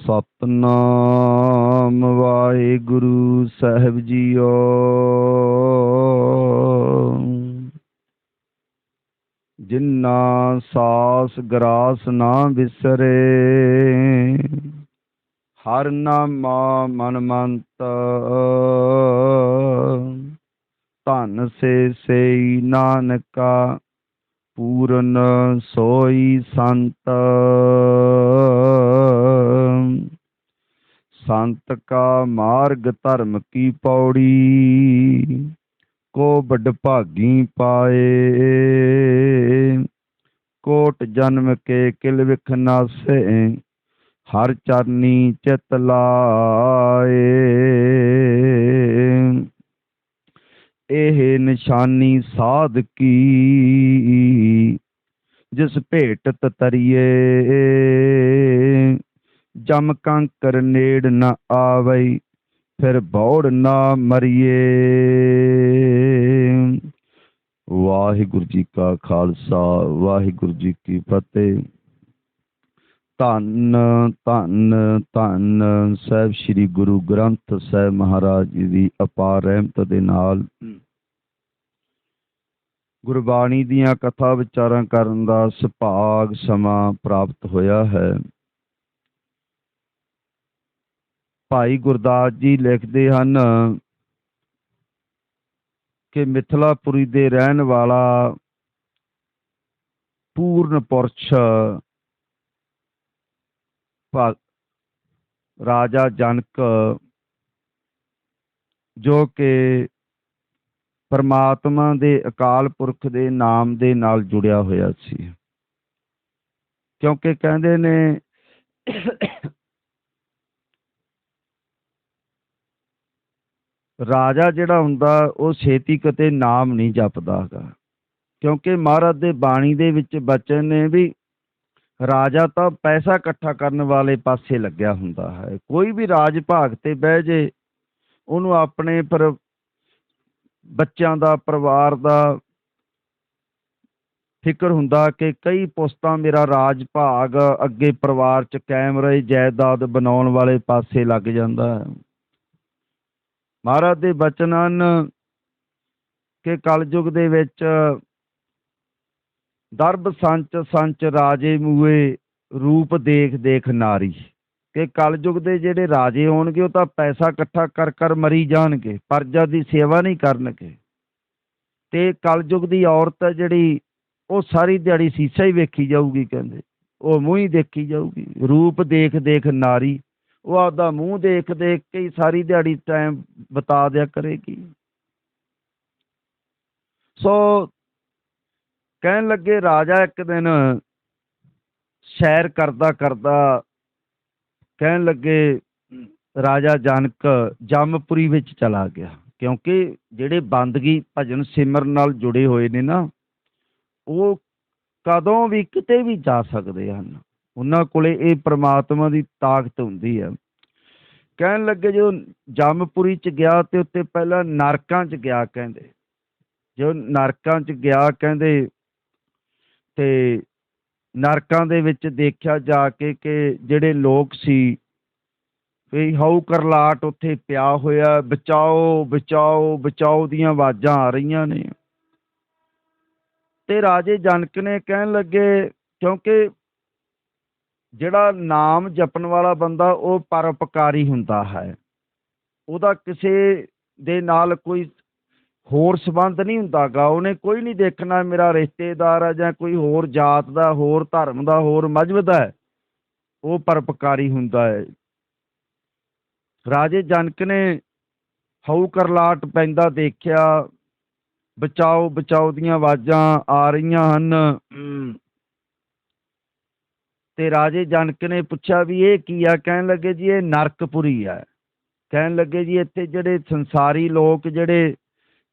ਸਤਨਾਮ ਵਾਹਿਗੁਰੂ ਸਾਹਿਬ JIO. ਜਿਨਾ ਸਾਸ ਗਰਾਸ ਨਾ ਵਿਸਰੇ, ਹਰ ਨਾਮਾ ਮਨ ਮੰਤ ਧਨ ਸੇ ਸਈ ਨਾਨਕਾ, ਪੂਰਨ ਸੋਈ ਸੰਤ। ਸੰਤ ਕਾ ਮਾਰਗ ਧਰਮ ਕੀ ਪੌੜੀ? ਕੋ ਵੱਡ ਭਾਗੀ ਪਾਏ? ਕੋਟ ਜਨਮ ਕੇ ਕਿਲ ਵਿਖ ਨਾਸੇ? ਹਰ ਚਰਨੀ ਚਿਤ ਲਾਏ? ਇਹ ਨਿਸ਼ਾਨੀ ਸਾਧ ਕੀ? ਜਿਸ ਭੇਟ ਤਰੀਏ? ਜਮ ਕੰਕਰ ਨੇੜ ਨ ਆਵਈ, ਫਿਰ ਬੌੜ ਨਾ ਮਰੀਏ। ਵਾਹਿਗੁਰੂ ਜੀ ਕਾ ਖਾਲਸਾ, ਵਾਹਿਗੁਰੂ ਜੀ ਕੀ ਫਤਿਹ। ਧੰਨ ਧੰਨ ਧੰਨ ਸਾਹਿਬ ਸ੍ਰੀ ਗੁਰੂ ਗ੍ਰੰਥ ਸਾਹਿਬ ਮਹਾਰਾਜ ਜੀ ਦੀ ਅਪਾਰ ਰਹਿਮਤ ਦੇ ਨਾਲ ਗੁਰਬਾਣੀ ਦੀਆਂ ਕਥਾ ਵਿਚਾਰਾਂ ਕਰਨ ਦਾ ਸੁਭਾਗ ਸਮਾਂ ਪ੍ਰਾਪਤ ਹੋਇਆ ਹੈ। ਭਾਈ ਗੁਰਦਾਸ ਜੀ ਲਿਖਦੇ ਹਨ ਕਿ ਮਿਥਲਾਪੁਰੀ ਦੇ ਰਹਿਣ ਵਾਲਾ ਪੂਰਨ ਪੁਰਸ਼ ਰਾਜਾ ਜਨਕ ਜੋ ਕਿ ਪਰਮਾਤਮਾ ਦੇ ਅਕਾਲ ਪੁਰਖ ਦੇ ਨਾਮ ਦੇ ਨਾਲ ਜੁੜਿਆ ਹੋਇਆ ਸੀ। ਕਿਉਂਕਿ ਕਹਿੰਦੇ ਨੇ ਰਾਜਾ ਜਿਹੜਾ ਹੁੰਦਾ, ਉਹ ਛੇਤੀ ਕਿਤੇ ਨਾਮ ਨਹੀਂ ਜਪਦਾ ਹੈਗਾ। ਕਿਉਂਕਿ ਮਹਾਰਾਜ ਦੇ ਬਾਣੀ ਦੇ ਵਿੱਚ ਬਚਨ ਨੇ ਵੀ ਰਾਜਾ ਤਾਂ ਪੈਸਾ ਇਕੱਠਾ ਕਰਨ ਵਾਲੇ ਪਾਸੇ ਲੱਗਿਆ ਹੁੰਦਾ ਹੈ। ਕੋਈ ਵੀ ਰਾਜ ਭਾਗ ਤੇ ਬਹਿ ਜੇ, ਉਹਨੂੰ ਆਪਣੇ ਪਰ ਬੱਚਿਆਂ ਦਾ, ਪਰਿਵਾਰ ਦਾ ਫਿਕਰ ਹੁੰਦਾ ਕਿ ਕਈ ਪੁਸਤਾਂ ਮੇਰਾ ਰਾਜ ਭਾਗ ਅੱਗੇ ਪਰਿਵਾਰ ਚ ਕਾਇਮ ਰਹੇ, ਜਾਇਦਾਦ ਬਣਾਉਣ ਵਾਲੇ ਪਾਸੇ ਲੱਗ ਜਾਂਦਾ ਹੈ। ਮਹਾਰਾਜ ਦੇ ਬਚਨ ਹਨ ਕਿ ਕਲਯੁਗ ਦੇ ਵਿੱਚ ਦਰਬ ਸੰਚ ਸੰਚ ਰਾਜੇ ਮੂਏ ਰੂਪ ਦੇਖ ਦੇਖ ਨਾਰੀ। ਕਿ ਕਲਯੁਗ ਦੇ ਜਿਹੜੇ ਰਾਜੇ ਹੋਣਗੇ ਉਹ ਤਾਂ ਪੈਸਾ ਇਕੱਠਾ ਕਰ ਕਰ ਮਰੀ ਜਾਣਗੇ, ਪਰਜਾ ਦੀ ਸੇਵਾ ਨਹੀਂ ਕਰਨਗੇ। ਤੇ ਕਲਯੁਗ ਦੀ ਔਰਤ ਹੈ ਜਿਹੜੀ, ਉਹ ਸਾਰੀ ਦਿਹਾੜੀ ਸੀਸਾ ਹੀ ਵੇਖੀ ਜਾਊਗੀ ਕਹਿੰਦੇ। ਉਹ ਮੂੰਹ ਹੀ ਦੇਖੀ ਜਾਊਗੀ। ਰੂਪ ਦੇਖ ਦੇਖ ਨਾਰੀ। ਉਹ ਆਪਦਾ ਮੂੰਹ ਦੇਖ ਦੇਖ ਕੇ ਹੀ ਸਾਰੀ ਦਿਹਾੜੀ ਟਾਈਮ ਬਤਾ ਦਿਆ ਕਰੇਗੀ। ਸੋ ਕਹਿਣ ਲੱਗੇ ਰਾਜਾ ਇੱਕ ਦਿਨ ਸੈਰ ਕਰਦਾ ਕਰਦਾ ਕਹਿਣ ਲੱਗੇ, ਰਾਜਾ ਜਨਕ, ਜੰਮਪੁਰੀ ਵਿੱਚ ਚਲਾ ਗਿਆ। ਕਿਉਂਕਿ ਜਿਹੜੇ ਬੰਦਗੀ ਭਜਨ ਸਿਮਰਨ ਨਾਲ ਜੁੜੇ ਹੋਏ ਨੇ ਨਾ, ਉਹ ਕਦੋਂ ਵੀ ਕਿਤੇ ਵੀ ਜਾ ਸਕਦੇ ਹਨ। ਉਹਨਾਂ ਕੋਲੇ ਇਹ ਪ੍ਰਮਾਤਮਾ ਦੀ ਤਾਕਤ ਹੁੰਦੀ ਹੈ ਕਹਿਣ ਲੱਗੇ ਜਦੋਂ ਜਮਪੁਰੀ ਚ ਗਿਆ ਤੇ ਉੱਤੇ ਪਹਿਲਾਂ ਨਰਕਾਂ ਚ ਗਿਆ ਕਹਿੰਦੇ। ਜਦੋਂ ਨਰਕਾਂ ਚ ਗਿਆ ਕਹਿੰਦੇ ਤੇ ਨਰਕਾਂ ਦੇ ਵਿੱਚ ਦੇਖਿਆ ਜਾ ਕੇ ਕਿ ਜਿਹੜੇ ਲੋਕ ਸੀ, ਵੀ ਹਾਉ ਕਰਲਾਟ ਉੱਥੇ ਪਿਆ ਹੋਇਆ, ਬਚਾਓ ਬਚਾਓ ਬਚਾਓ ਦੀਆਂ ਆਵਾਜ਼ਾਂ ਆ ਰਹੀਆਂ ਨੇ। ਤੇ ਰਾਜੇ ਜਨਕ ਨੇ ਕਹਿਣ ਲੱਗੇ, ਕਿਉਂਕਿ ਜਿਹੜਾ ਨਾਮ ਜਪਣ ਵਾਲਾ ਬੰਦਾ ਉਹ ਪਰਉਪਕਾਰੀ ਹੁੰਦਾ ਹੈ। ਉਹਦਾ ਕਿਸੇ ਦੇ ਨਾਲ ਕੋਈ ਹੋਰ ਸਬੰਧ ਨਹੀਂ ਹੁੰਦਾਗਾ। ਉਹਨੇ ਕੋਈ ਨਹੀਂ ਦੇਖਣਾ ਮੇਰਾ ਰਿਸ਼ਤੇਦਾਰ ਹੈ ਜਾਂ ਕੋਈ ਹੋਰ ਜਾਤ ਦਾ, ਹੋਰ ਧਰਮ ਦਾ, ਹੋਰ ਮਜ਼ਹਬ ਦਾ। ਉਹ ਪਰਉਪਕਾਰੀ ਹੁੰਦਾ ਹੈ। ਰਾਜੇ ਜਨਕ ਨੇ ਹਉ ਕਰਲਾਟ ਪੈਂਦਾ ਦੇਖਿਆ। ਬਚਾਓ ਬਚਾਓ ਦੀਆਂ ਆਵਾਜ਼ਾਂ ਆ ਰਹੀਆਂ ਹਨ। ਤੇ ਰਾਜੇ ਜਨਕ ਨੇ ਪੁੱਛਿਆ ਵੀ ਇਹ ਕੀ ਆ? ਕਹਿਣ ਲੱਗੇ ਜੀ, ਇਹ ਨਰਕਪੁਰੀ ਆ। ਕਹਿਣ ਲੱਗੇ ਜੀ, ਇੱਥੇ ਜਿਹੜੇ ਸੰਸਾਰੀ ਲੋਕ ਜਿਹੜੇ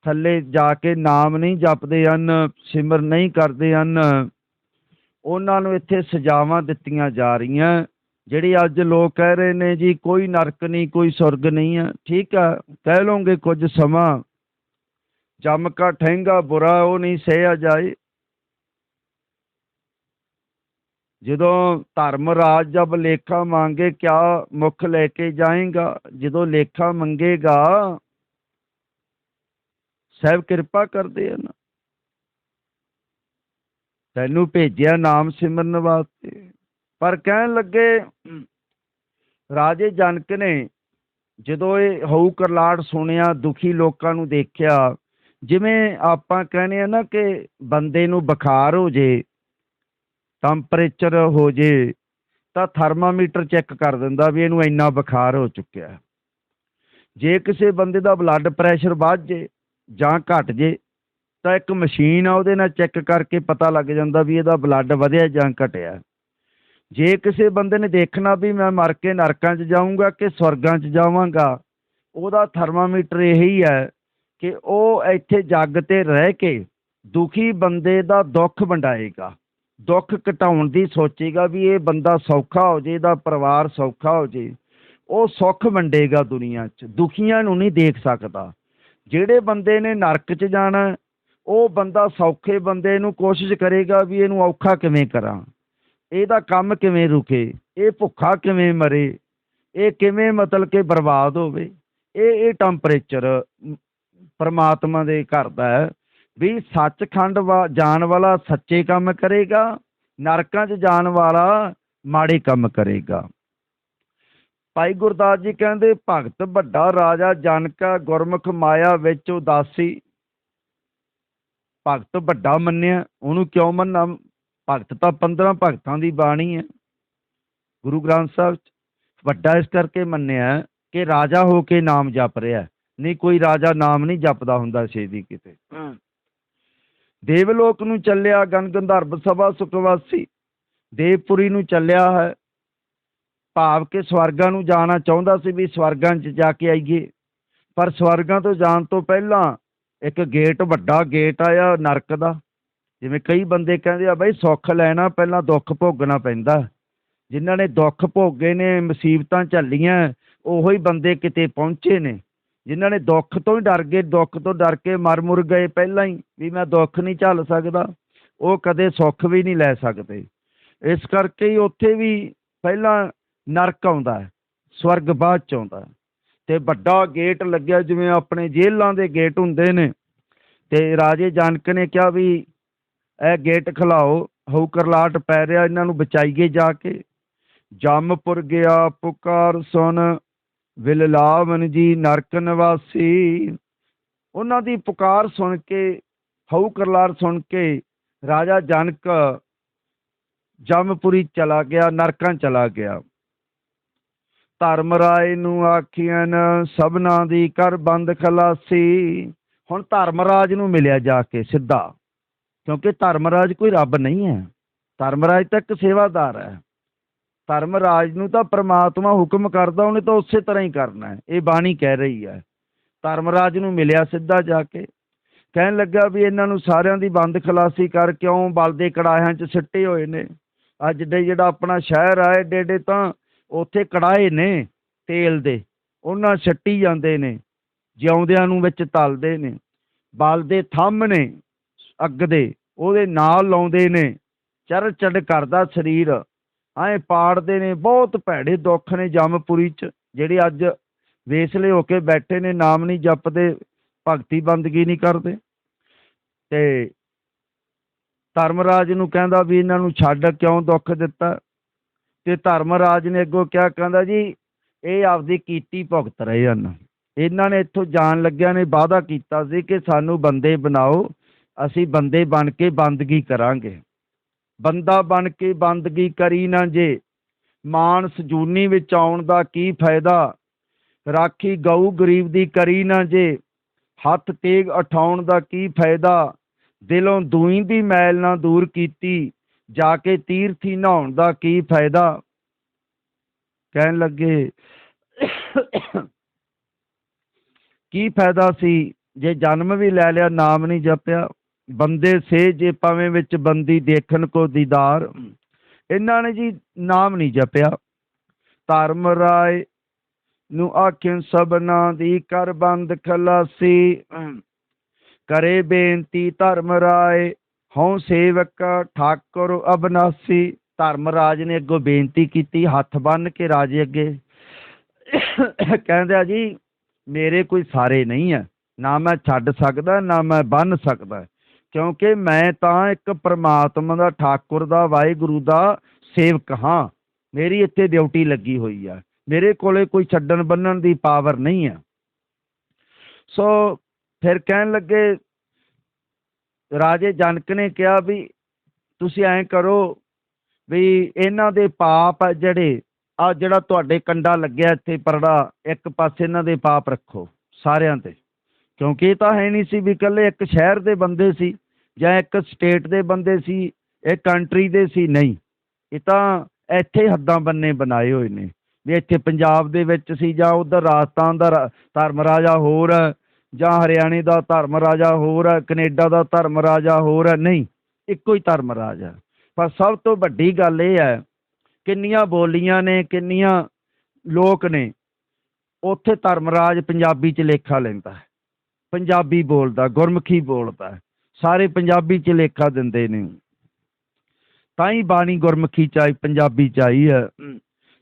ਥੱਲੇ ਜਾ ਕੇ ਨਾਮ ਨਹੀਂ ਜਪਦੇ ਹਨ, ਸਿਮਰ ਨਹੀਂ ਕਰਦੇ ਹਨ, ਉਹਨਾਂ ਨੂੰ ਇੱਥੇ ਸਜ਼ਾਵਾਂ ਦਿੱਤੀਆਂ ਜਾ ਰਹੀਆਂ। ਜਿਹੜੀ ਅੱਜ ਲੋਕ ਕਹਿ ਰਹੇ ਨੇ ਜੀ, ਕੋਈ ਨਰਕ ਨਹੀਂ, ਕੋਈ ਸੁਰਗ ਨਹੀਂ ਆ। ਠੀਕ ਆ, ਕਹਿ ਲਓਗੇ ਕੁਝ ਸਮਾਂ। ਜਮ ਕਾ ਠਹਿੰਗਾ ਬੁਰਾ ਉਹ ਨਹੀਂ ਸਹਿਆ ਜਾਏ। ਜਦੋਂ ਧਰਮ ਰਾਜ ਜਬ ਲੇਖਾ ਮੰਗੇ, ਕਿਆ ਮੁਖ ਲੈ ਕੇ ਜਾਏਗਾ? ਜਦੋਂ ਲੇਖਾ ਮੰਗੇਗਾ, ਸਹਿਬ ਕਿਰਪਾ ਕਰਦੇ ਹਨ। ਤੈਨੂੰ ਭੇਜਿਆ ਨਾਮ ਸਿਮਰਨ ਵਾਸਤੇ। ਪਰ ਕਹਿਣ ਲੱਗੇ, ਰਾਜੇ ਜਨਕ ਨੇ ਜਦੋਂ ਇਹ ਹਊ ਕਰਲਾੜ ਸੁਣਿਆ, ਦੁਖੀ ਲੋਕਾਂ ਨੂੰ ਦੇਖਿਆ, ਜਿਵੇਂ ਆਪਾਂ ਕਹਿੰਦੇ ਆ ਨਾ ਕਿ ਬੰਦੇ ਨੂੰ ਬੁਖਾਰ ਹੋ ਜੇ ਟੈਂਪਰੇਚਰ ਹੋ ਜੇ, ਤਾਂ ਥਰਮਾਮੀਟਰ ਚੈੱਕ ਕਰ ਦਿੰਦਾ ਵੀ ਇਹਨੂੰ ਇੰਨਾ ਬੁਖਾਰ ਹੋ ਚੁੱਕਿਆ ਜੇ ਕਿਸੇ ਬੰਦੇ ਦਾ ਬਲੱਡ ਪ੍ਰੈਸ਼ਰ ਵੱਧ ਜੇ ਜਾਂ ਘਟ ਜੇ, ਤਾਂ ਇੱਕ ਮਸ਼ੀਨ ਆ, ਉਹਦੇ ਨਾਲ ਚੈੱਕ ਕਰਕੇ ਪਤਾ ਲੱਗ ਜਾਂਦਾ ਵੀ ਇਹਦਾ ਬਲੱਡ ਵਧਿਆ ਜਾਂ ਘਟਿਆ। ਜੇ ਕਿਸੇ ਬੰਦੇ ਨੇ ਦੇਖਣਾ ਵੀ ਮੈਂ ਮਰ ਕੇ ਨਰਕਾਂ 'ਚ ਜਾਊਂਗਾ ਕਿ ਸਵਰਗਾਂ 'ਚ ਜਾਵਾਂਗਾ, ਉਹਦਾ ਥਰਮਾਮੀਟਰ ਇਹੀ ਹੈ ਕਿ ਉਹ ਇੱਥੇ ਜੱਗ ਤੇ ਰਹਿ ਕੇ ਦੁਖੀ ਬੰਦੇ ਦਾ ਦੁੱਖ ਵੰਡਾਏਗਾ। ਦੁੱਖ ਘਟਾਉਣ ਦੀ ਸੋਚੇਗਾ ਵੀ ਇਹ ਬੰਦਾ ਸੌਖਾ ਹੋ ਜੇ, ਇਹਦਾ ਪਰਿਵਾਰ ਸੌਖਾ ਹੋ ਜੇ, ਉਹ ਸੁੱਖ ਵੰਡੇਗਾ ਦੁਨੀਆ 'ਚ, ਦੁਖੀਆਂ ਨੂੰ ਨਹੀਂ ਦੇਖ ਸਕਦਾ। ਜਿਹੜੇ ਬੰਦੇ ਨੇ ਨਰਕ 'ਚ ਜਾਣਾ, ਉਹ ਬੰਦਾ ਸੌਖੇ ਬੰਦੇ ਨੂੰ ਕੋਸ਼ਿਸ਼ ਕਰੇਗਾ ਵੀ ਇਹਨੂੰ ਔਖਾ ਕਿਵੇਂ ਕਰਾਂ, ਇਹਦਾ ਕੰਮ ਕਿਵੇਂ ਰੁਕੇ, ਇਹ ਭੁੱਖਾ ਕਿਵੇਂ ਮਰੇ, ਇਹ ਕਿਵੇਂ ਮਤਲਬ ਕਿ ਬਰਬਾਦ ਹੋਵੇ, ਇਹ ਇਹ ਟੈਂਪਰੇਚਰ ਪਰਮਾਤਮਾ ਦੇ ਘਰ ਦਾ ਹੈ। ਵੀ ਸੱਚਖੰਡ ਵਾ, ਜਾਣ ਵਾਲਾ ਸੱਚੇ ਕੰਮ ਕਰੇਗਾ, ਨਰਕਾਂ 'ਚ ਜਾਣ ਵਾਲਾ ਮਾੜੇ ਕੰਮ ਕਰੇਗਾ। ਭਾਈ ਗੁਰਦਾਸ ਜੀ ਕਹਿੰਦੇ, ਭਗਤ ਵੱਡਾ ਰਾਜਾ ਜਨਕਾ ਗੁਰਮੁਖ ਮਾਇਆ ਵਿੱਚ ਉਦਾਸੀ। ਭਗਤ ਵੱਡਾ ਮੰਨਿਆ, ਉਹਨੂੰ ਕਿਉਂ ਮੰਨਣਾ ਭਗਤ ਤਾਂ 15 ਭਗਤਾਂ ਦੀ ਬਾਣੀ ਹੈ। ਗੁਰੂ ਗ੍ਰੰਥ ਸਾਹਿਬ 'ਚ ਵੱਡਾ ਇਸ ਕਰਕੇ ਮੰਨਿਆ ਕਿ ਰਾਜਾ ਹੋ ਕੇ ਨਾਮ ਜਪ ਰਿਹਾ ਨਹੀਂ, ਕੋਈ ਰਾਜਾ ਨਾਮ ਨਹੀਂ ਜਪਦਾ ਹੁੰਦਾ ਛੇਦੀ ਕਿਤੇ। ਦੇਵਲੋਕ ਨੂੰ ਚੱਲਿਆ ਗਨ ਗੰਧਰਵ ਸਭਾ ਸੁਖਵਾਸੀ ਦੇਵਪੁਰੀ ਨੂੰ ਚੱਲਿਆ ਹੈ। ਭਾਵ ਕਿ ਸਵਰਗਾਂ ਨੂੰ ਜਾਣਾ ਚਾਹੁੰਦਾ ਸੀ ਵੀ ਸਵਰਗਾਂ 'ਚ ਜਾ ਕੇ ਆਈਏ। ਪਰ ਸਵਰਗਾਂ ਤੋਂ ਜਾਣ ਤੋਂ ਪਹਿਲਾਂ ਇੱਕ ਗੇਟ ਵੱਡਾ ਗੇਟ ਆਇਆ ਨਰਕ ਦਾ। ਜਿਵੇਂ ਕਈ ਬੰਦੇ ਕਹਿੰਦੇ ਆ, ਬਈ ਸੁੱਖ ਲੈਣਾ ਪਹਿਲਾਂ ਦੁੱਖ ਭੋਗਣਾ ਪੈਂਦਾ ਜਿਨ੍ਹਾਂ ਨੇ ਦੁੱਖ ਭੋਗੇ ਨੇ, ਮੁਸੀਬਤਾਂ ਝੱਲੀਆਂ, ਉਹੋ ਹੀ ਬੰਦੇ ਕਿਤੇ ਪਹੁੰਚੇ ਨੇ। ਜਿਨ੍ਹਾਂ ਨੇ ਦੁੱਖ ਤੋਂ ਹੀ ਡਰ ਗਏ, ਦੁੱਖ ਤੋਂ ਡਰ ਕੇ ਮਰ ਮੁਰ ਗਏ ਪਹਿਲਾਂ ਹੀ, ਵੀ ਮੈਂ ਦੁੱਖ ਨਹੀਂ ਝੱਲ ਸਕਦਾ, ਉਹ ਕਦੇ ਸੁੱਖ ਵੀ ਨਹੀਂ ਲੈ ਸਕਦੇ। ਇਸ ਕਰਕੇ ਹੀ ਉੱਥੇ ਵੀ ਪਹਿਲਾਂ ਨਰਕ ਆਉਂਦਾ ਸਵਰਗ ਬਾਅਦ ਚ ਆਉਂਦਾ ਹੈ। ਤੇ ਵੱਡਾ ਗੇਟ ਲੱਗਿਆ, ਜਿਵੇਂ ਆਪਣੇ ਜੇਲ੍ਹਾਂ ਦੇ ਗੇਟ ਹੁੰਦੇ ਨੇ। ਤੇ ਰਾਜੇ ਜਾਨਕ ਨੇ ਕਿਹਾ ਵੀ ਇਹ ਗੇਟ ਖਲਾਓ ਹਉ ਕਰਲਾਟ ਪੈ ਰਿਹਾ, ਇਹਨਾਂ ਨੂੰ ਬਚਾਈਏ ਜਾ ਕੇ। ਜੰਮਪੁਰ ਗਿਆ, ਪੁਕਾਰ ਸੁਣ ਸੁਨ ਵਿਲਲਾਵਨ ਜੀ ਨਰਕ ਨਿਵਾਸੀ ਉਹਨਾਂ ਦੀ ਪੁਕਾਰ ਸੁਣ ਕੇ ਹਉ ਕਰਲਾਰ ਸੁਣ ਕੇ ਰਾਜਾ ਜਨਕ ਜਮਪੁਰੀ ਚਲਾ ਗਿਆ, ਨਰਕਾਂ ਚਲਾ ਗਿਆ। ਧਰਮ ਰਾਏ ਨੂੰ ਆਖੀਆਂ ਸਭਨਾ ਦੀ ਕਰ ਬੰਦ ਖਲਾਸੀ। ਹੁਣ ਧਰਮਰਾਜ ਨੂੰ ਮਿਲਿਆ ਜਾ ਕੇ ਸਿੱਧਾ। ਕਿਉਂਕਿ ਧਰਮਰਾਜ ਕੋਈ ਰੱਬ ਨਹੀਂ ਹੈ। ਧਰਮਰਾਜ ਤਾਂ ਇੱਕ ਸੇਵਾਦਾਰ ਹੈ। ਧਰਮ ਰਾਜ ਨੂੰ ਤਾਂ ਪ੍ਰਮਾਤਮਾ ਹੁਕਮ ਕਰਦਾ, ਉਹਨੇ ਤਾਂ ਉਸੇ ਤਰ੍ਹਾਂ ਹੀ ਕਰਨਾ ਹੈ। ਇਹ ਬਾਣੀ ਕਹਿ ਰਹੀ ਹੈ। ਧਰਮ ਰਾਜ ਨੂੰ ਮਿਲਿਆ ਸਿੱਧਾ ਜਾ ਕੇ। ਕਹਿਣ ਲੱਗਾ ਵੀ ਇਹਨਾਂ ਨੂੰ ਸਾਰਿਆਂ ਦੀ ਬੰਦ ਖਲਾਸੀ ਕਰ ਕਿਉਂ? ਬਲਦੇ ਕੜਾਹਿਆਂ 'ਚ ਸਿੱਟੇ ਹੋਏ ਨੇ। ਅੱਜ ਦੇ ਜਿਹੜਾ ਆਪਣਾ ਸ਼ਹਿਰ ਆ ਏਡੇ ਏਡੇ ਤਾਂ ਉੱਥੇ ਕੜਾਏ ਨੇ ਤੇਲ ਦੇ। ਉਹਨਾਂ ਛੱਟੀ ਜਾਂਦੇ ਨੇ। ਜਿਉਂਦਿਆਂ ਨੂੰ ਵਿੱਚ ਤਲਦੇ ਨੇ। ਬਲਦੇ ਥੰਮ ਨੇ ਅੱਗ ਦੇ। ਉਹਦੇ ਨਾਲ ਲਾਉਂਦੇ ਨੇ। ਚੜ ਚੜ ਕਰਦਾ ਸਰੀਰ। ਐਂ ਪਾੜਦੇ ਨੇ, ਬਹੁਤ ਭੈੜੇ ਦੁੱਖ ਨੇ ਜਮਪੁਰੀ ਚ, ਜਿਹੜੇ ਅੱਜ ਵੇਸਲੇ ਹੋ ਕੇ ਬੈਠੇ ਨੇ, ਨਾਮ ਨਹੀਂ ਜਪਦੇ, ਭਗਤੀ ਬੰਦਗੀ ਨਹੀਂ ਕਰਦੇ। ਤੇ ਧਰਮਰਾਜ ਨੂੰ ਕਹਿੰਦਾ ਵੀ ਇਹਨਾਂ ਨੂੰ ਛੱਡ, ਕਿਉਂ ਦੁੱਖ ਦਿੱਤਾ? ਤੇ ਧਰਮਰਾਜ ਨੇ ਅੱਗੋਂ ਕਿਹਾ, ਕਹਿੰਦਾ ਜੀ, ਇਹ ਆਪਦੀ ਕੀਤੀ ਭੁਗਤ ਰਹੇ ਹਨ। ਇਹਨਾਂ ਨੇ ਇੱਥੋਂ ਜਾਣ ਲੱਗਿਆ ਨੇ, ਵਾਅਦਾ ਕੀਤਾ ਸੀ ਕਿ ਸਾਨੂੰ ਬੰਦੇ ਬਣਾਓ, ਅਸੀਂ ਬੰਦੇ ਬਣ ਕੇ ਬੰਦਗੀ ਕਰਾਂਗੇ। ਬੰਦਾ ਬਣ ਕੇ ਬੰਦਗੀ ਕਰੀ ਨਾ ਜੇ। ਮਾਨਸ ਸਜੂਨੀ ਵਿੱਚ ਆਉਣ ਦਾ ਕੀ ਫਾਇਦਾ? ਰਾਖੀ ਗਊ ਗਰੀਬ ਦੀ ਕਰੀ ਨਾ ਜੇ। ਹੱਥ ਤੇਗ ਉਠਾਉਣ ਦਾ ਕੀ ਫਾਇਦਾ? ਦਿਲੋਂ ਦੂਈ ਦੀ ਮੈਲ ਨਾ ਦੂਰ ਕੀਤੀ, ਜਾ ਕੇ ਤੀਰਥੀ ਨਹਾਉਣ ਦਾ ਕੀ ਫਾਇਦਾ? ਕਹਿਣ ਲੱਗੇ, ਕੀ ਫਾਇਦਾ ਸੀ? ਜੇ ਜਨਮ ਵੀ ਲੈ ਲਿਆ, ਨਾਮ ਨਹੀਂ ਜਪਿਆ। ਬੰਦੇ ਸੇ ਜੇ ਪਵੇਂ ਵਿੱਚ ਬੰਦੀ ਦੇਖਣ ਕੋ ਦੀਦਾਰ। ਇਹਨਾਂ ਨੇ ਜੀ ਨਾਮ ਨਹੀਂ ਜਪਿਆ। ਧਰਮ ਰਾਏ ਨੂੰ ਆਖਿੰ ਸਭਨਾ ਦੀ ਕਰ ਬੰਦ ਖਲਾਸੀ। ਕਰੇ ਬੇਨਤੀ ਧਰਮ ਰਾਏ, ਹਉ ਸੇਵਕ ਠਾਕੁਰ ਅਬਨਾਸੀ। ਧਰਮ ਰਾਜ ਨੇ ਅੱਗੋਂ ਬੇਨਤੀ ਕੀਤੀ, ਹੱਥ ਬੰਨ੍ਹ ਕੇ ਰਾਜੇ ਅੱਗੇ। ਕਹਿੰਦਾ ਜੀ, ਮੇਰੇ ਕੋਈ ਸਾਰੇ ਨਹੀਂ ਆ। ਨਾ ਮੈਂ ਛੱਡ ਸਕਦਾ, ਨਾ ਮੈਂ ਬੰਨ ਸਕਦਾ। ਕਿਉਂਕਿ ਮੈਂ ਤਾਂ ਇੱਕ ਪ੍ਰਮਾਤਮਾ ਦਾ, ਠਾਕੁਰ ਦਾ, ਵਾਹਿਗੁਰੂ ਦਾ ਸੇਵਕ ਹਾਂ। ਮੇਰੀ ਇੱਥੇ ਡਿਊਟੀ ਲੱਗੀ ਹੋਈ ਆ। ਮੇਰੇ ਕੋਲੇ ਕੋਈ ਛੱਡਣ ਬੰਨਣ ਦੀ ਪਾਵਰ ਨਹੀਂ ਆ। ਸੋ ਫਿਰ ਕਹਿਣ ਲੱਗੇ, ਰਾਜੇ ਜਨਕ ਨੇ ਕਿਹਾ ਵੀ ਤੁਸੀਂ ਐਂ ਕਰੋ ਵੀ ਇਹਨਾਂ ਦੇ ਪਾਪ ਆ ਜਿਹੜੇ, ਆ ਜਿਹੜਾ ਤੁਹਾਡੇ ਕੰਡਾ ਲੱਗਿਆ ਇੱਥੇ ਪਰੜਾ, ਇੱਕ ਪਾਸੇ ਇਹਨਾਂ ਦੇ ਪਾਪ ਰੱਖੋ, ਸਾਰਿਆਂ ਤੇ। ਕਿਉਂਕਿ ਇਹ ਤਾਂ ਹੈ ਨਹੀਂ ਸੀ ਵੀ ਇਕੱਲੇ ਇੱਕ ਸ਼ਹਿਰ ਦੇ ਬੰਦੇ ਸੀ ਜਾਂ ਇੱਕ ਸਟੇਟ ਦੇ ਬੰਦੇ ਸੀ ਇਹ ਕੰਟਰੀ ਦੇ ਸੀ, ਨਹੀਂ। ਇਹ ਤਾਂ ਇੱਥੇ ਹੱਦਾਂ ਬੰਨੇ ਬਣਾਏ ਹੋਏ ਨੇ। ਵੀ ਇੱਥੇ ਪੰਜਾਬ ਦੇ ਵਿੱਚ ਸੀ ਜਾਂ ਉਧਰ ਰਾਜਸਥਾਨ ਦਾ ਰਾ- ਧਰਮ ਰਾਜਾ ਹੋਰ ਹੈ ਜਾਂ ਹਰਿਆਣੇ ਦਾ ਧਰਮ ਰਾਜਾ ਹੋਰ ਹੈ ਕੈਨੇਡਾ ਦਾ ਧਰਮ ਰਾਜਾ ਹੋਰ ਹੈ ਨਹੀਂ। ਇੱਕੋ ਹੀ ਧਰਮ ਰਾਜ। ਹੈ ਪਰ ਸਭ ਤੋਂ ਵੱਡੀ ਗੱਲ ਇਹ ਹੈ, ਕਿੰਨੀਆਂ ਬੋਲੀਆਂ ਨੇ, ਕਿੰਨੀਆਂ ਲੋਕ ਨੇ, ਉੱਥੇ ਧਰਮ ਰਾਜ ਪੰਜਾਬੀ 'ਚ ਲੇਖਾ ਲੈਂਦਾ ਹੈ। ਪੰਜਾਬੀ ਬੋਲਦਾ, ਗੁਰਮੁਖੀ ਬੋਲਦਾ, ਸਾਰੇ ਪੰਜਾਬੀ 'ਚ ਲੇਖਾ ਦਿੰਦੇ ਨੇ। ਤਾਂ ਹੀ ਬਾਣੀ ਗੁਰਮੁਖੀ ਚ ਆਈ ਪੰਜਾਬੀ ਚ ਆਈ ਹੈ।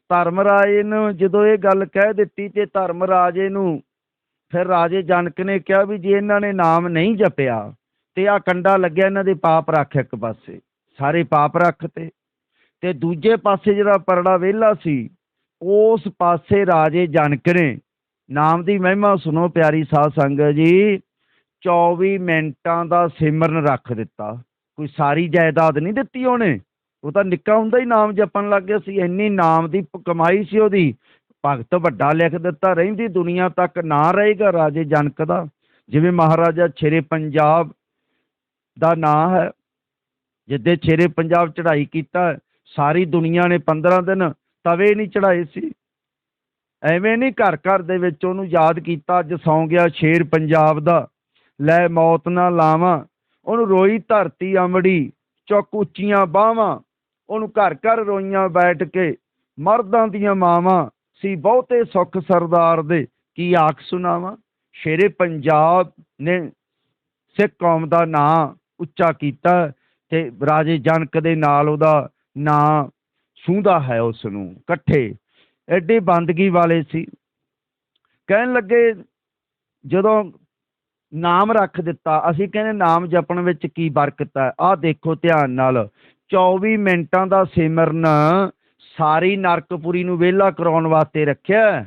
ਧਰਮ ਰਾਜੇ ਨੂੰ ਜਦੋਂ ਇਹ ਗੱਲ ਕਹਿ ਦਿੱਤੀ ਤੇ ਧਰਮ ਰਾਜੇ ਨੂੰ ਫਿਰ ਰਾਜੇ ਜਨਕ ਨੇ ਕਿਹਾ ਵੀ ਜੇ ਇਹਨਾਂ ਨੇ ਨਾਮ ਨਹੀਂ ਜਪਿਆ ਤੇ ਆ ਕੰਡਾ ਲੱਗਿਆ ਇਹਨਾਂ ਦੇ ਪਾਪ ਰੱਖ ਇੱਕ ਪਾਸੇ, ਸਾਰੇ ਪਾਪ ਰੱਖਤੇ। ਤੇ ਦੂਜੇ ਪਾਸੇ ਜਿਹੜਾ ਪਰੜਾ ਵਿਹਲਾ ਸੀ, ਉਸ ਪਾਸੇ ਰਾਜੇ ਜਨਕ ਨੇ ਨਾਮ ਦੀ ਮਹਿਮਾ ਸੁਣੋ ਪਿਆਰੀ ਸਾਧ ਸੰਗਤ ਜੀ। 24 ਮਿੰਟਾਂ ਦਾ ਸਿਮਰਨ ਰੱਖ ਦਿੱਤਾ। ਕੋਈ ਸਾਰੀ ਜਾਇਦਾਦ ਨਹੀਂ ਦਿੱਤੀ ਉਹਨੇ। ਉਹ ਤਾਂ ਨਿੱਕਾ ਹੁੰਦਾ ਹੀ ਨਾਮ ਜਪਣ ਲੱਗ ਗਿਆ ਸੀ। ਇੰਨੀ ਨਾਮ ਦੀ ਕਮਾਈ ਸੀ ਉਹਦੀ। ਭਗਤ ਵੱਡਾ ਲਿਖ ਦਿੱਤਾ, ਰਹਿੰਦੀ ਦੁਨੀਆ ਤੱਕ ਨਾ ਰਹੇਗਾ ਰਾਜੇ ਜਨਕ ਦਾ। ਜਿਵੇਂ ਮਹਾਰਾਜਾ ਛੇਰੇ ਪੰਜਾਬ ਦਾ ਨਾਂ ਹੈ। ਜਿੱਦੇ ਛੇਰੇ ਪੰਜਾਬ ਚੜ੍ਹਾਈ ਕੀਤਾ, ਸਾਰੀ ਦੁਨੀਆ ਨੇ 15 ਦਿਨ ਤਵੇ ਨਹੀਂ ਚੜਾਏ ਸੀ। ਐਵੇਂ ਨਹੀਂ ਘਰ ਘਰ ਦੇ ਵਿੱਚ ਉਹਨੂੰ ਯਾਦ ਕੀਤਾ, ਅੱਜ ਸੌਂ ਗਿਆ ਸ਼ੇਰ ਪੰਜਾਬ ਦਾ, ਲੈ ਮੌਤ ਨਾ ਲਾਵਾਂ। ਉਹਨੂੰ ਰੋਈ ਧਰਤੀ ਅਮੜੀ, ਚੁੱਕ ਉੱਚੀਆਂ ਬਾਹਾਂ। ਉਹਨੂੰ ਘਰ ਘਰ ਰੋਈਆਂ ਬੈਠ ਕੇ, ਮਰਦਾਂ ਦੀਆਂ ਮਾਵਾਂ। ਸੀ ਬਹੁਤੇ ਸੁੱਖ ਸਰਦਾਰ ਦੇ, ਕੀ ਆਖ ਸੁਣਾਵਾਂ? ਸ਼ੇਰੇ ਪੰਜਾਬ ਨੇ ਸਿੱਖ ਕੌਮ ਦਾ ਨਾਂ ਉੱਚਾ ਕੀਤਾ ਤੇ ਰਾਜੇ ਜਨਕ ਦੇ ਨਾਲ ਉਹਦਾ ਨਾਂ ਛੂੰਹਦਾ ਹੈ ਉਸ ਨੂੰ ਇਕੱਠੇ। ਐਡੇ ਬੰਦਗੀ ਵਾਲੇ ਸੀ। ਕਹਿਣ ਲੱਗੇ, ਜਦੋਂ ਨਾਮ ਰੱਖ ਦਿੱਤਾ, ਅਸੀਂ ਕਹਿੰਦੇ ਨਾਮ ਜਪਣ ਵਿੱਚ ਕੀ ਬਰਕਤ ਹੈ ਆਹ ਦੇਖੋ ਧਿਆਨ ਨਾਲ 24 ਮਿੰਟਾਂ ਦਾ ਸਿਮਰਨ ਸਾਰੀ ਨਰਕਪੁਰੀ ਨੂੰ ਵਿਹਲਾ ਕਰਾਉਣ ਵਾਸਤੇ ਰੱਖਿਆ।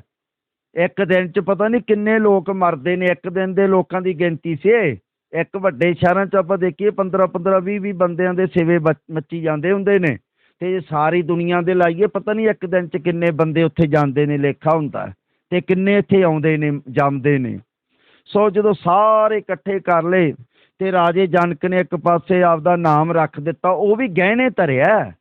ਇੱਕ ਦਿਨ 'ਚ ਪਤਾ ਨਹੀਂ ਕਿੰਨੇ ਲੋਕ ਮਰਦੇ ਨੇ, ਇੱਕ ਦਿਨ ਦੇ ਲੋਕਾਂ ਦੀ ਗਿਣਤੀ ਸੀ ਇੱਕ ਵੱਡੇ ਸ਼ਹਿਰਾਂ 'ਚ ਆਪਾਂ ਦੇਖੀਏ 15 15 20 20 ਬੰਦਿਆਂ ਦੇ ਸਿਵੇ ਬਚ- ਮੱਚੀ ਜਾਂਦੇ ਹੁੰਦੇ ਨੇ। ਤੇ ਸਾਰੀ ਦੁਨੀਆ ਦੇ ਲਾਈਏ, ਪਤਾ ਨਹੀਂ ਇੱਕ ਦਿਨ 'ਚ ਕਿੰਨੇ ਬੰਦੇ ਉੱਥੇ ਜਾਂਦੇ ਨੇ, ਲੇਖਾ ਹੁੰਦਾ ਹੈ। ਤੇ ਕਿੰਨੇ ਇੱਥੇ ਆਉਂਦੇ ਨੇ ਜੰਮਦੇ ਨੇ। ਸੋ ਜਦੋਂ ਸਾਰੇ ਇਕੱਠੇ ਕਰ ਲਏ, ਤੇ ਰਾਜੇ ਜਨਕ ਨੇ ਇੱਕ ਪਾਸੇ ਆਪਦਾ ਨਾਮ ਰੱਖ ਦਿੱਤਾ, ਉਹ ਵੀ ਗਹਿਣੇ ਧਰਿਆ।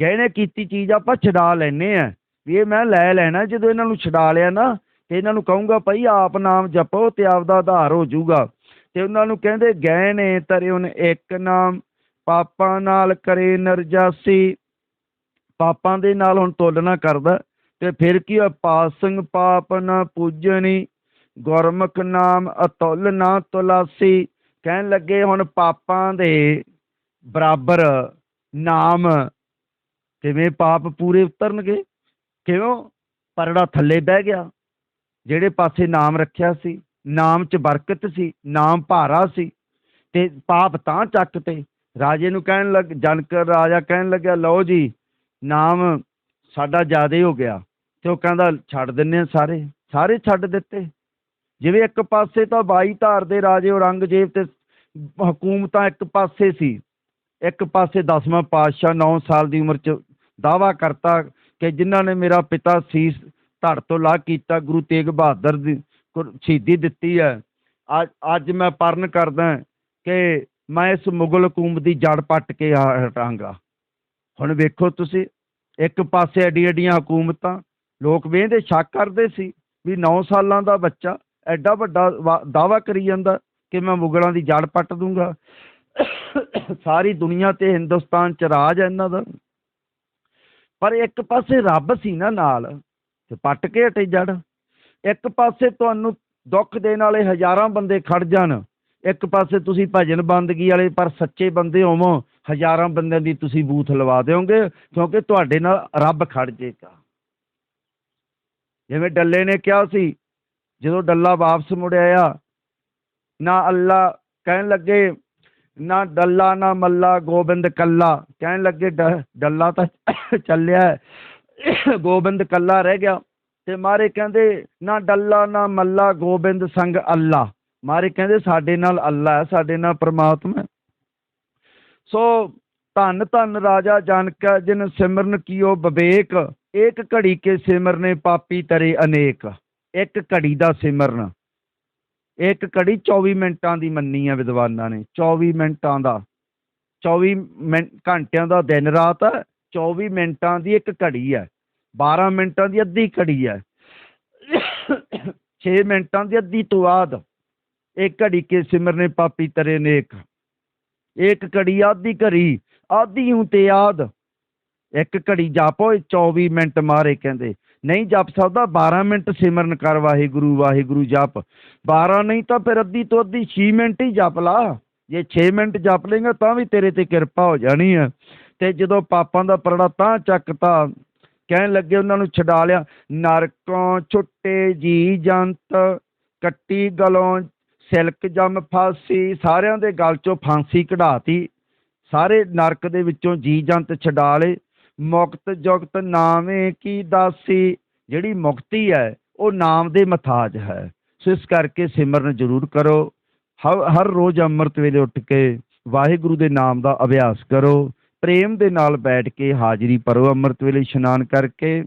ਗਹਿਣੇ ਕੀਤੀ ਚੀਜ਼ ਆਪਾਂ ਛਡਾ ਲੈਨੇ ਆ ਵੀ ਇਹ ਮੈਂ ਲੈ ਲੈਣਾ, ਜਦੋਂ ਇਹਨਾਂ ਨੂੰ ਛਡਾ ਲਿਆ ਨਾ, ਤੇ ਇਹਨਾਂ ਨੂੰ ਕਹੂੰਗਾ, ਭਾਈ ਆਪ ਨਾਮ ਜਪੋ ਤੇ ਆਪਦਾ ਆਧਾਰ ਹੋ ਜਾਊਗਾ। ਤੇ ਉਹਨਾਂ ਨੂੰ ਕਹਿੰਦੇ, ਗਹਿਣੇ ਧਰੇ ਉਹਨੇ ਇੱਕ ਨਾਮ, ਪਾਪਾਂ ਨਾਲ ਕਰੇ ਨਰਜਾਸੀ। ਪਾਪਾਂ ਦੇ ਨਾਲ ਹੁਣ ਤੁਲਨਾ ਕਰਦਾ। ਤੇ ਫਿਰ ਕੀ ਹੋਇਆ? ਪਾਪ ਪਾਪ ਨਾ ਪੂਜਣੀ, ਗੁਰਮੁਖ ਨਾਮ ਅਤੁੱਲ ਨਾ ਤੁਲਾਸੀ। ਕਹਿਣ ਲੱਗੇ ਹੁਣ ਪਾਪਾਂ ਦੇ ਬਰਾਬਰ ਨਾਮ ਕਿਵੇਂ ਪਾਪ ਪੂਰੇ ਉਤਰਨਗੇ? ਕਿਉਂ? ਪਰੜਾ ਥੱਲੇ ਬਹਿ ਗਿਆ। ਜਿਹੜੇ ਪਾਸੇ ਨਾਮ ਰੱਖਿਆ ਸੀ, ਨਾਮ 'ਚ ਬਰਕਤ ਸੀ, ਨਾਮ ਭਾਰਾ ਸੀ, ਤੇ ਪਾਪ ਤਾਂ ਚੱਕ ਤੇ। ਰਾਜੇ ਨੂੰ ਕਹਿਣ ਲੱਗ, ਜਨਕ ਰਾਜਾ ਕਹਿਣ ਲੱਗਿਆ, ਲਓ ਜੀ ਨਾਮ ਸਾਡਾ ਜ਼ਿਆਦਾ ਹੋ ਗਿਆ ਤੇ ਉਹ ਕਹਿੰਦਾ ਛੱਡ ਦਿੰਨੇ ਆ ਸਾਰੇ ਸਾਰੇ ਛੱਡ ਦਿੱਤੇ। ਜਿਵੇਂ ਇੱਕ ਪਾਸੇ ਤਾਂ ਬਾਈ ਧਾਰ ਦੇ ਰਾਜੇ ਔਰੰਗਜ਼ੇਬ ਤੇ ਹਕੂਮਤਾਂ ਇੱਕ ਪਾਸੇ ਸੀ। ਇੱਕ ਪਾਸੇ ਦਸਵਾਂ ਪਾਤਸ਼ਾਹ 9 ਸਾਲ ਦੀ ਉਮਰ 'ਚ ਦਾਵਾ ਕਰਤਾ ਕਿ ਜਿਨ੍ਹਾਂ ਨੇ ਮੇਰਾ ਪਿਤਾ ਸੀਸ ਧੜ ਤੋਂ ਲਾਹ ਕੀਤਾ, ਗੁਰੂ ਤੇਗ ਬਹਾਦਰ ਦੀ ਕੁਰ- ਸ਼ਹੀਦੀ ਦਿੱਤੀ ਹੈ। ਅੱਜ ਅੱਜ ਮੈਂ ਪਰਨ ਕਰਦਾ ਕਿ ਮੈਂ ਇਸ ਮੁਗਲ ਹਕੂਮਤ ਦੀ ਜੜ ਪੱਟ ਕੇ ਆ- ਹਟਾਂਗਾ। ਹੁਣ ਵੇਖੋ ਤੁਸੀਂ, ਇੱਕ ਪਾਸੇ ਐਡੀ ਐਡੀਆਂ ਹਕੂਮਤਾਂ, ਲੋਕ ਵੇਂਦੇ ਸ਼ੱਕ ਕਰਦੇ ਸੀ ਵੀ 9 ਸਾਲਾਂ ਦਾ ਬੱਚਾ ਐਡਾ ਵੱਡਾ ਵਾ- ਦਾਅਵਾ ਕਰੀ ਜਾਂਦਾ ਕਿ ਮੈਂ ਮੁਗਲਾਂ ਦੀ ਜੜ ਪੱਟ ਦੂੰਗਾ। ਸਾਰੀ ਦੁਨੀਆ ਤੇ ਹਿੰਦੁਸਤਾਨ ਚ ਰਾਜ ਹੈ ਇਹਨਾਂ ਦਾ। ਪਰ ਇੱਕ ਪਾਸੇ ਰੱਬ ਸੀ ਨਾ ਨਾਲ, ਤੇ ਪੱਟ ਕੇ ਹਟੇ ਜੜ। ਇੱਕ ਪਾਸੇ ਤੁਹਾਨੂੰ ਦੁੱਖ ਦੇਣ ਵਾਲੇ ਹਜ਼ਾਰਾਂ ਬੰਦੇ ਖੜ ਜਾਣ, ਇੱਕ ਪਾਸੇ ਤੁਸੀਂ ਭਜਨ ਬੰਦਗੀ ਵਾਲੇ ਪਰ ਸੱਚੇ ਬੰਦੇ ਹੋਵੋ ਹਜ਼ਾਰਾਂ ਬੰਦਿਆਂ ਦੀ ਤੁਸੀਂ ਬੂਥ ਲਵਾ ਦਿਓਗੇ, ਕਿਉਂਕਿ ਤੁਹਾਡੇ ਨਾਲ ਰੱਬ ਖੜ ਜੇਗਾ। ਜਿਵੇਂ ਡੱਲੇ ਨੇ ਕਿਹਾ ਸੀ, ਜਦੋਂ ਡੱਲਾ ਵਾਪਸ ਮੁੜਿਆ ਆ ਨਾ ਅੱਲਾ ਕਹਿਣ ਲੱਗੇ, ਨਾ ਡੱਲਾ, ਨਾ ਮੱਲਾ, ਗੋਬਿੰਦ ਕੱਲਾ। ਕਹਿਣ ਲੱਗੇ, ਡ- ਡੱਲਾ ਤਾਂ ਚੱਲਿਆ ਗੋਬਿੰਦ ਕੱਲਾ ਰਹਿ ਗਿਆ। ਤੇ ਮਾਰੇ ਕਹਿੰਦੇ, ਨਾ ਡੱਲਾ, ਨਾ ਮੱਲਾ, ਗੋਬਿੰਦ ਸੰਗ ਅੱਲਾ। ਮਾਰੇ ਕਹਿੰਦੇ, ਸਾਡੇ ਨਾਲ ਅੱਲਾ ਹੈ, ਸਾਡੇ ਨਾਲ ਪ੍ਰਮਾਤਮਾ ਸੋ ਧੰਨ ਧੰਨ ਰਾਜਾ ਜਨਕ, ਜਿਨ ਸਿਮਰਨ ਕੀਓ ਵਿਵੇਕ ਏਕ ਘੜੀ ਕੇ ਸਿਮਰਨੇ ਪਾਪੀ ਤਰੇ ਅਨੇਕ। ਇੱਕ ਘੜੀ ਦਾ ਸਿਮਰਨ। ਇੱਕ ਘੜੀ 24 ਮਿੰਟਾਂ ਦੀ ਮੰਨੀ ਆ ਵਿਦਵਾਨਾਂ ਨੇ। 24 ਮਿੰਟਾਂ ਦਾ। 24 ਮਿੰਟ ਘੰਟਿਆਂ ਦਾ ਦਿਨ ਰਾਤ ਹੈ 24 ਮਿੰਟਾਂ ਦੀ ਇੱਕ ਘੜੀ ਹੈ 12 ਮਿੰਟਾਂ ਦੀ ਅੱਧੀ ਘੜੀ ਹੈ 6 ਮਿੰਟਾਂ ਦੀ ਅੱਧੀ ਤੋਂ ਬਾਅਦ ਇੱਕ ਘੜੀ ਕੇ ਸਿਮਰਨੇ ਪਾਪੀ ਤਰੇ ਨੇਕ ਇੱਕ ਘੜੀ ਆਧੀ ਘੜੀ, ਆਧੀ ਹੂੰ ਤੇ ਆਦ ਇੱਕ ਘੜੀ ਜਾਪੋ 24 ਮਿੰਟ ਮਾਰੇ ਕਹਿੰਦੇ। ਨਹੀਂ ਜਪ ਸਕਦਾ 12 ਮਿੰਟ ਸਿਮਰਨ ਕਰ ਵਾਹਿਗੁਰੂ ਵਾਹਿਗੁਰੂ ਜਪ। 12 ਨਹੀਂ ਤਾਂ ਫਿਰ ਅੱਧੀ ਤੋਂ ਅੱਧੀ 6 ਮਿੰਟ ਹੀ ਜਪ ਲਾ। ਜੇ 6 ਮਿੰਟ ਜਪ ਲੇਗਾ ਤਾਂ ਵੀ ਤੇਰੇ ਤੇ ਕਿਰਪਾ ਹੋ ਜਾਣੀ ਹੈ ਤੇ ਜਦੋਂ ਪਾਪਾਂ ਦਾ ਪਰੜਾ ਤਾਂ ਚੱਕਤਾ, ਕਹਿਣ ਲੱਗੇ ਉਹਨਾਂ ਨੂੰ ਛਡਾ ਲਿਆ, ਨਰਕੋਂ ਛੁੱਟੇ ਜੀ ਜੰਤ, ਕੱਟੀ ਗਲੋਂ ਸਿਲਕ ਜੰਮ ਫਾਸੀ, ਸਾਰਿਆਂ ਦੇ ਗਲ ਚੋਂ ਫਾਂਸੀ ਕਢਾਤੀ। ਸਾਰੇ ਨਰਕ ਦੇ ਵਿੱਚੋਂ ਜੀ ਜੰਤ ਛਡਾ ਲਏ। ਮੁਕਤ ਜੁਗਤ ਨਾਵੇਂ ਕੀ ਦਾਸੀ? ਜਿਹੜੀ ਮੁਕਤੀ ਹੈ, ਉਹ ਨਾਮ ਦੇ ਮਥਾਜ ਹੈ। ਸੋ ਇਸ ਕਰਕੇ ਸਿਮਰਨ ਜ਼ਰੂਰ ਕਰੋ। ਹਰ ਹਰ ਰੋਜ਼ ਅੰਮ੍ਰਿਤ ਵੇਲੇ ਉੱਠ ਕੇ ਵਾਹਿਗੁਰੂ ਦੇ ਨਾਮ ਦਾ ਅਭਿਆਸ ਕਰੋ। ਪ੍ਰੇਮ ਦੇ ਨਾਲ ਬੈਠ ਕੇ ਹਾਜ਼ਰੀ ਭਰੋ ਅੰਮ੍ਰਿਤ ਵੇਲੇ ਇਸ਼ਨਾਨ ਕਰਕੇ।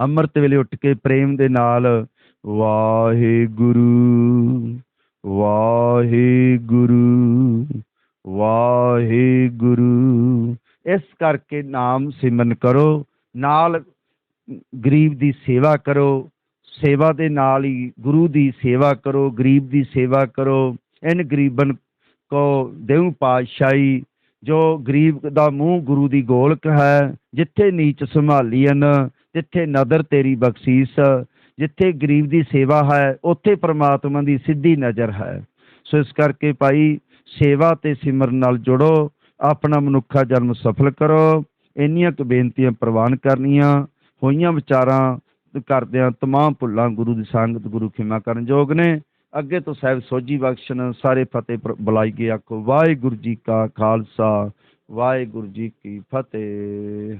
ਅੰਮ੍ਰਿਤ ਵੇਲੇ ਉੱਠ ਕੇ ਪ੍ਰੇਮ ਦੇ ਨਾਲ ਵਾਹਿਗੁਰੂ ਵਾਹਿਗੁਰੂ ਵਾਹਿਗੁਰੂ। ਇਸ ਕਰਕੇ ਨਾਮ ਸਿਮਨ ਕਰੋ, ਨਾਲ ਗਰੀਬ ਦੀ ਸੇਵਾ ਕਰੋ, ਸੇਵਾ ਦੇ ਨਾਲ ਹੀ ਗੁਰੂ ਦੀ ਸੇਵਾ ਕਰੋ, ਗਰੀਬ ਦੀ ਸੇਵਾ ਕਰੋ। ਇਨ ਗਰੀਬਨ ਕੋ ਦੇਉ ਪਾਤਸ਼ਾਹੀ, ਜੋ ਗਰੀਬ ਦਾ ਮੂੰਹ ਗੁਰੂ ਦੀ ਗੋਲਕ ਹੈ, ਜਿੱਥੇ ਨੀਚ ਸੰਭਾਲੀਨ ਜਿੱਥੇ ਨਦਰ ਤੇਰੀ ਬਖਸ਼ੀਸ ਜਿੱਥੇ ਗਰੀਬ ਦੀ ਸੇਵਾ ਹੈ, ਉੱਥੇ ਪ੍ਰਮਾਤਮਾ ਦੀ ਸਿੱਧੀ ਨਜ਼ਰ ਹੈ। ਸੋ ਇਸ ਕਰਕੇ ਭਾਈ ਸੇਵਾ ਤੇ ਸਿਮਰਨ ਨਾਲ ਜੁੜੋ, ਆਪਣਾ ਮਨੁੱਖਾ ਜਨਮ ਸਫਲ ਕਰੋ। ਇੰਨੀਆਂ ਕੁ ਬੇਨਤੀਆਂ ਪ੍ਰਵਾਨ ਕਰਨੀਆਂ, ਹੋਈਆਂ ਵਿਚਾਰਾਂ ਕਰਦਿਆਂ ਤਮਾਮ ਭੁੱਲਾਂ ਗੁਰੂ ਦੀ ਸੰਗਤ, ਗੁਰੂ ਖਿਮਾ ਕਰਨ ਯੋਗ ਨੇ। ਅੱਗੇ ਤੋਂ ਸਾਹਿਬ ਸੋਝੀ ਬਖਸ਼ਣ, ਸਾਰੇ ਫਤਿਹ ਪ੍ਰ- ਬੁਲਾਈ ਕੇ ਆਖੋ, ਵਾਹਿਗੁਰੂ ਜੀ ਕਾ ਖਾਲਸਾ, ਵਾਹਿਗੁਰੂ ਜੀ ਕੀ ਫਤਿਹ।